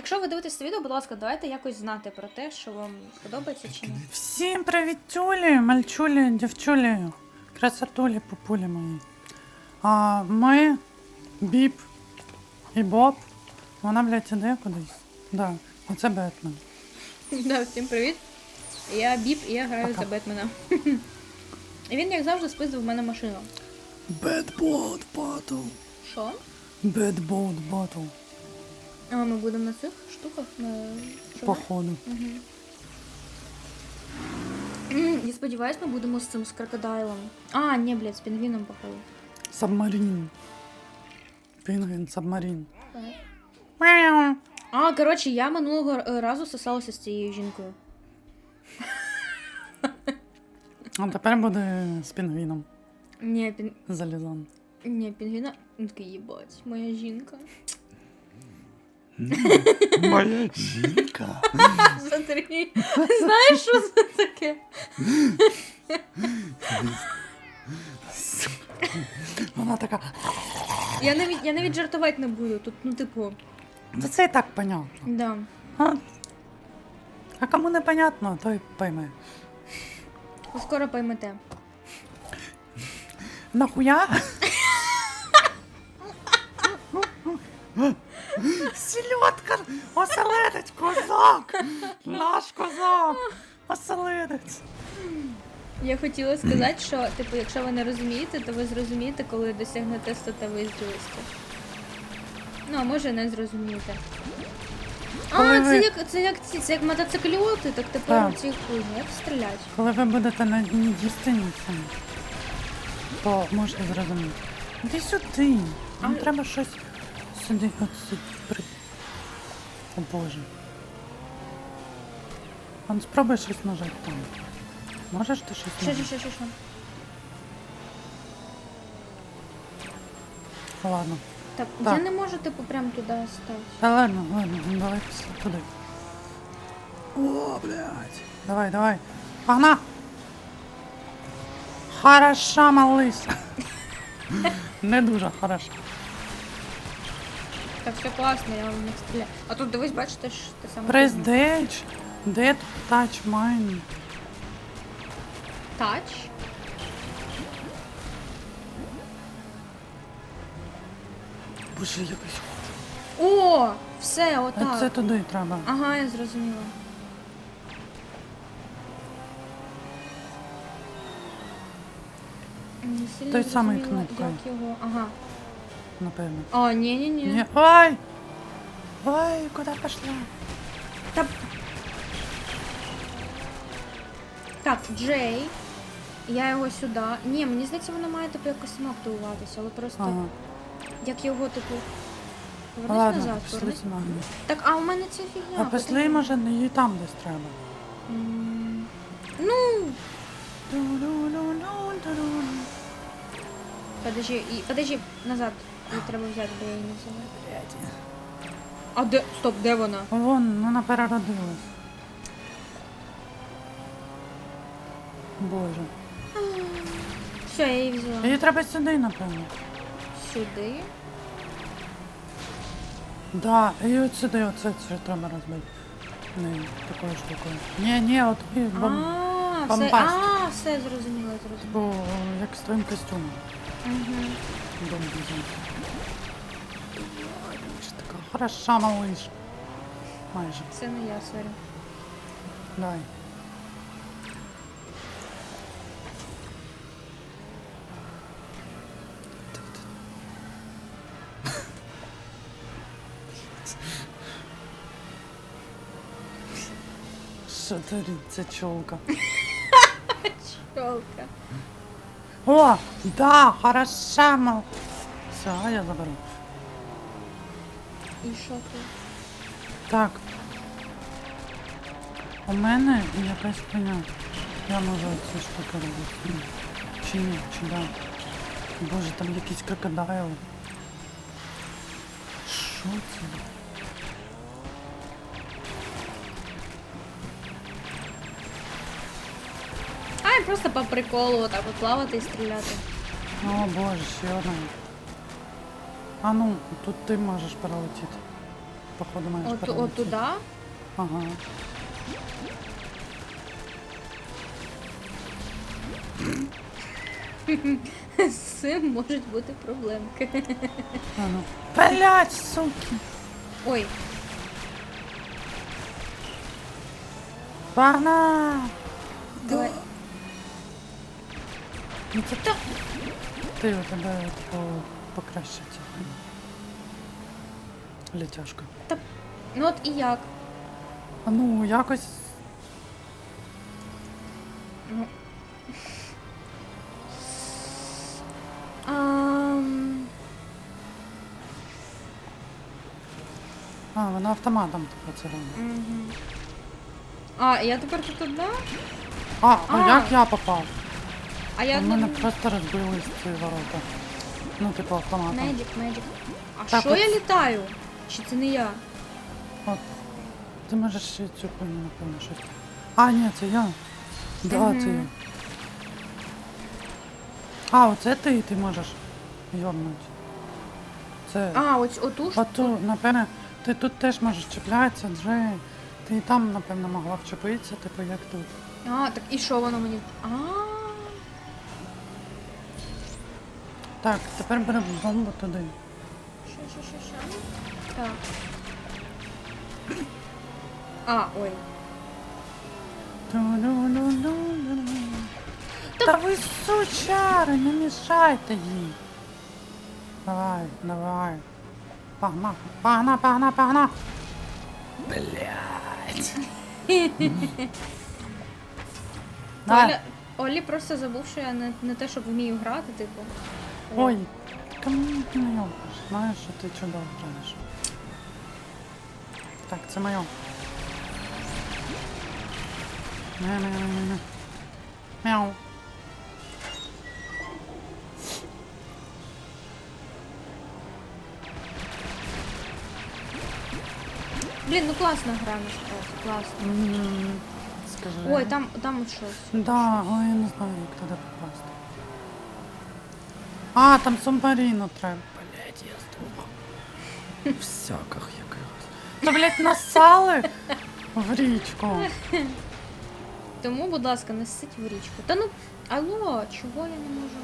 якщо ви дивитесь це відео, будь ласка, давайте якось знати про те, що вам подобається чи ні. Всім привіт, тюлі, мальчулі, дівчулі, красотулі, пупулі мої. А ми, Біп і Боб. Вона, блядь, іде кудись. Да, оце Бетмен. Да, всім привіт. Я Біп і я граю Пока. за Бетмена. І він, як завжди, спиздив в мене машину. Бетбот батл. Що? Бетбот батл. А ми будемо на цих штуках на? Походу. Мгм. Я сподіваюсь, ми будемо з цим з крокодайлом. А, ні, блядь, з пінгвіном, походу. Сабмарін. Пінгвін, сабмарін. Мяу. А, коротше, я минулого разу сосалася з цією жінкою. А тепер буде з пінгвіном. Ні, пін... Залізан. Ні, пінгвіна. Він такий, їбать, моя жінка. Моя жінка. Смотри, знаєш, що це таке? Вона така. Я навіть, я навіть жартувати не буду. Тут, ну, типу, Та це і так понятно. да. А, а кому не понятно, той пойме. Ви скоро поймете. Нахуя? Селедка! Оселедець, козак! Наш козак! Оселедець! Я хотіла сказати, що, типу, якщо ви не розумієте, то ви зрозумієте, коли досягнете статевої зрілості. Ну, а може не зрозумієте. А, Коли це ви- як це як ці, це як мотоцикліоти, так тепер Так. у ці хуйні, як стрілять. Коли ви будете на дні дістиніці, то можете зрозуміти. Іди сюди. Нам А- треба щось сюди оце при... О Боже. Он спробуй щось нажати там. Можеш ти щось Що, що, нажати? що, що, що? Ладно. Так, Так. я не можу, типу, прям туди стати. Та ладно, ладно, ну, давай пс- туди. О, блядь. Давай, давай. Погна! Хороша, малыш. Не дуже хороша. Так, все класно, я вам не стріляю. А тут дивись, бачите, ж те саме. Press Dage. Dead touch mine. Тач. Боже, якось. О, все, А отак. це туди треба. Ага, я зрозуміла. Не сильно Той самий зрозуміла, кнопкою. Як його. Ага. Напевно. А, ні, ні, ні. Ні. Ой! Ой, куди пішла? Та... Так, Джей. Я його сюди. Ні, мені здається, воно має типу якось само активуватися, але просто Ага. як його, типу. Повернись Ладно, назад, пішли повернись. сюди. Так, а у мене ця фігня. А пішли, може, її там десь треба. М, Ну, подожди, і, подожди, назад. Її треба взяти, бо я її не взяла. А де. Стоп, де вона? Вон, вона переродилась. Боже. Все, я її взяла. Її треба сюди, напевно. Сюди. Да, і от сюди, оце це треба розбити. Не, такою штукою. Ні, ні, от і бом... А, все, бомбастик. а, все зрозуміло, зрозуміло. Бо як з твоїм костюмом. Угу. Бомбізм. Хороша, малиш. Майже. Це не я, сорі. Давай. Що чолка? Чолка. О, да, хороша, мал. Все, я заберу. І що ти? Так. У мене якась коня. Я можу ці штуки робити. Чи ні, чи да. Боже, там якийсь крокодайл. Що це? А, просто по приколу отак от плавати і стріляти. О боже, ще одна. А ну, тут ти можеш пролетіти. походу, маєш От, перейти. от туди. Ага. З цим можуть бути проблемки. А ну. Блять, суки! Ой, Погнал! давай. Ну це так. Ти у тебе по, покраще цього. Летяшка. Ну от і як? А ну, якось. Ну. Ам, А, вона автоматом типу це робить. мгм. А, я тепер тут одна? А, а, А. як я попав? А я У мене одна. просто розбились ці ворота. Ну, типу, автоматом. Медик, медик. А Так, що от- я літаю? Чи це не я? Ти можеш ще цю хуйню, напевно, щось. А, ні, це я. Да, Мгм. це я. А, оце ти, ти можеш йобнути. Це. А, ось оту ж. Оту, напевне, ти тут теж можеш чіплятися, Джей. Ти і там, напевно, могла вчепитися, типу, як тут. А, так і що воно мені? А. Так, тепер беремо бомбу туди. Що, що, що, що? Так. А, ой. Ту-ду-ду-ду-ду. Та ви сучари, не мішайте їй. Давай, давай. Погна, погна, погна, погна. Блядь. Давай. Оля, Олі просто забув, що я не, не те, щоб вмію грати, типу. Ой, кому ти не йобиш? Знаєш, що ти чудово граєш. Так, це моє. Не-не-не-не. Мяу. Блін, ну класна гра насправді, класно. М, Скажи. Ой, там, там от щось. Да, але я не знаю, як туди попасти. А, там субмарину треба. Блядь, я здох. В сяках якихось. Та, блядь, насали в річку. Тому, будь ласка, не ссить в річку. Та ну, алло, чого я не можу?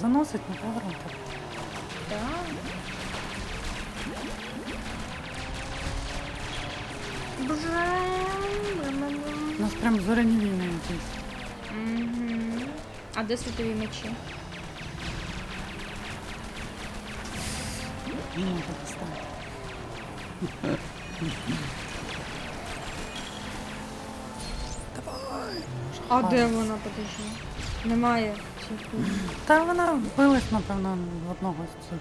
Заносить на поворотах. Так. У нас прям зоряні війни якісь. Мгм. А де світові мечі? Можу достати. А де вона, подожди? Немає. Та вона вбилась, напевно, в одного з цих.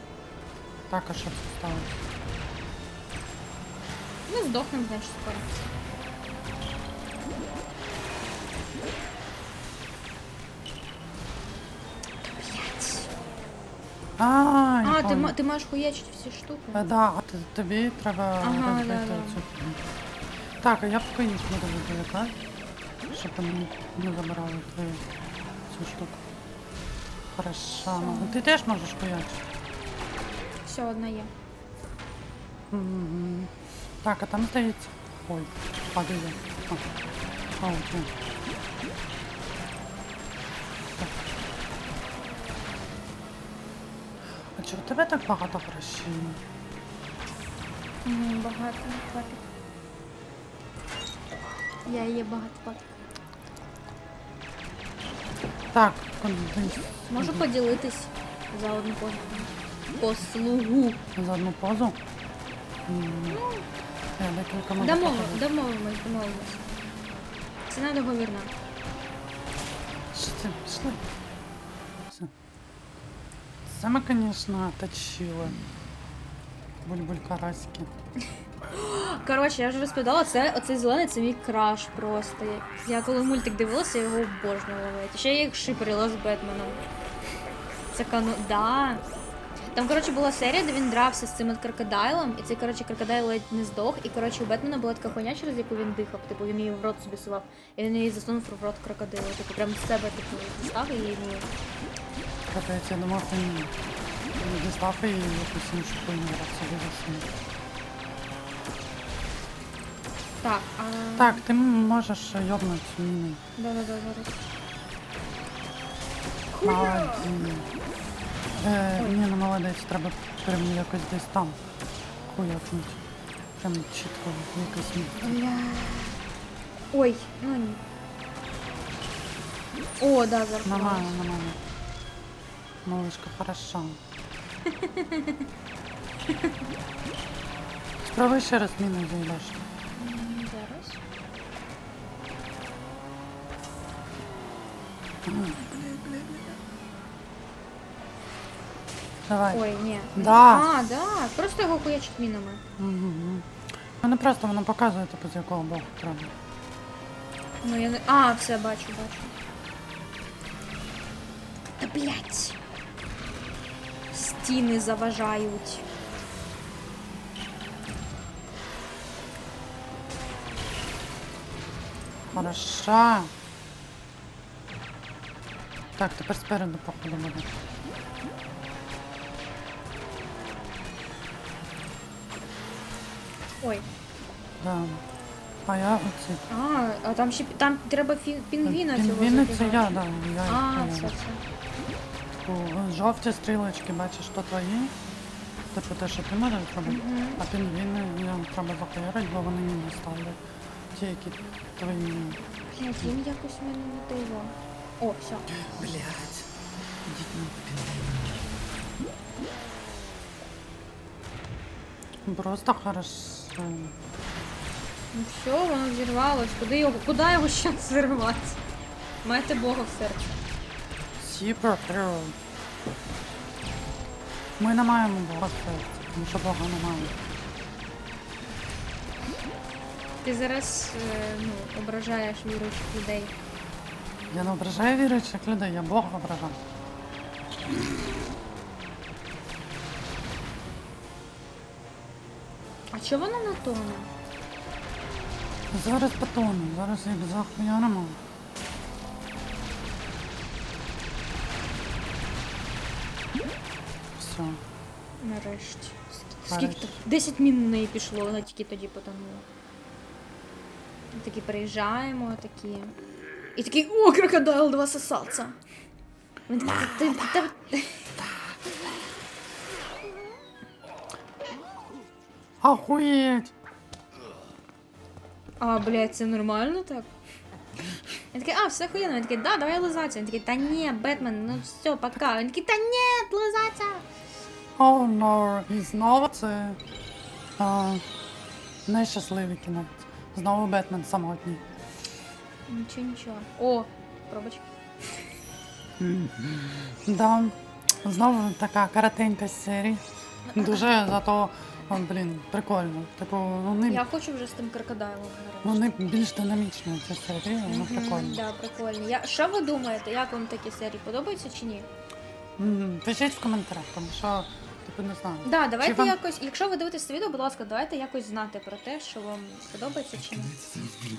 Так, а що це? Ми здохнемо, значить, скоро. А, А, ти, понял. ма- ти маєш хуячити всі штуки? Е, Да, а ти, тобі треба Ага, розбити да, да. цю. Так, а я поки їх буду відволікати, щоб вони не забирали твою цю штуку. Хорошо. Ну, ти теж можеш хуячити. Все, одна є. Мгм. Так, а там здається. Ой, падає. А, а окей. Так. Чого в тебе так багато грошей? Мгм, Багато хватить. Я є багато хватить. Так, кудись. Можу поділитись за одну послугу. Послугу. За одну позу. М, Я декілька можу Домов... показати. Домовимось, домовимось. Ціна договірна. Що це? Пішли. Все. Це ми, звісно, точили. Бульбуль-карасики. Коротше, я вже розповідала, це оцей зелений це мій краш просто. Я коли мультик дивилася, я його обожнювала. навіть. Ще я їх шиперила з Бетменом. Це кано. Да. Там, коротше, була серія, де він дрався з цим крокодайлом, і цей, коротше, крокодайл ледь не здох. І коротше, у Бетмена була така хуйня, через яку він дихав. Типу він її в рот собі сував. І він її засунув в рот крокодилу. Типу прям з себе типу дістав і її. Капець, я думав, він дістав і якусь іншу хуйню раз собі засунув. Так, а... Так, ти можеш йобнути міни. Да-да-да, зараз. Молодець. Е, ні, ну молодець, треба прям якось десь там хуякнуть. Прям чітко якось місце. Бля. Ой, ну ні. О, да, зараз. Нормально, нормально. Малышка, хороша. Спробуй ще раз міну. Зараз. Давай. Ой, ні. Да. А, да. Просто його хуячить мінами. Угу. Мене просто воно показує, типу, з якого боку треба. Ну я не. А, все, бачу, бачу. Та блять. Стіни заважають. Хороша. Так, тепер спереду походу буде. Ой. Да. А я оці. А, а там ще там треба фі... пінгвіна цього Пінгвіни це забігати. я, да. Я А, поняла. все, все. Типу, Жовті стрілочки, бачиш, то твої. Типу те, що ти можеш зробити. Мгм. А пінгвіни їм треба захуярити, бо вони не ставлять. Ті, які твої. Їм якось мене не диво. О, все. Блять. Ідіть на Просто хорошо. Ну все, воно взірвалось. Куди його, куди його ще зірвати? Маєте Бога в серці. Сіпер Херо. Ми не маємо Бога серця, тому що Бога немає. Ти зараз е, ну, ображаєш віруючих людей. Я не ображаю віруючих людей, я Бога ображаю. А чого воно на тоне? Зараз потону, зараз їх захуяримо. Все. Нарешті. Ск- Нарешті. Скільки то? 10 мін пішло, вона тільки тоді потонула. Ми Такі приїжджаємо, такі. І такий, о, крокодайл, два сосаться. Він такий, «Ти- ти- ти- ти- Охуєть! А, блядь, це нормально так? Він такий, а, все охуєнно. Він такий, да, давай лизатися. Він такий, та ні, Бетмен, ну все, пока. Він такий, та ні, лизатися. О, no. І знову це а, нещасливий кінець. Знову Бетмен самотній. Нічого, нічого. О, пробач. Да. Знову така коротенька серія. Дуже зато, о, блін, прикольно. Типу, вони, Я хочу вже з тим крокодайлом нарешті. вони більш динамічні ці серії, воно Мгм, прикольно. Да, прикольно. Я... Що ви думаєте, як вам такі серії подобаються чи ні? М, Пишіть в коментарях, тому що, типу, не знаю. Да, давайте вам- якось, якщо ви дивитесь це відео, будь ласка, давайте якось знати про те, що вам подобається чи ні.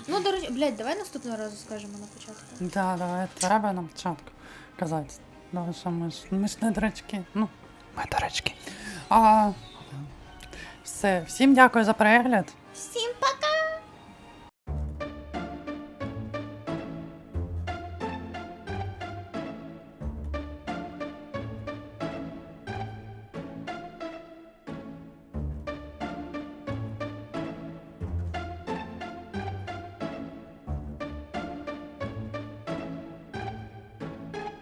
Ну, до речі, блядь, давай наступного разу скажемо на початку. Да, давай, треба нам початку казати. Давай, що ми ж, ми ж не дурачки. Ну, ми дурачки. А, все, всім дякую за перегляд. Всім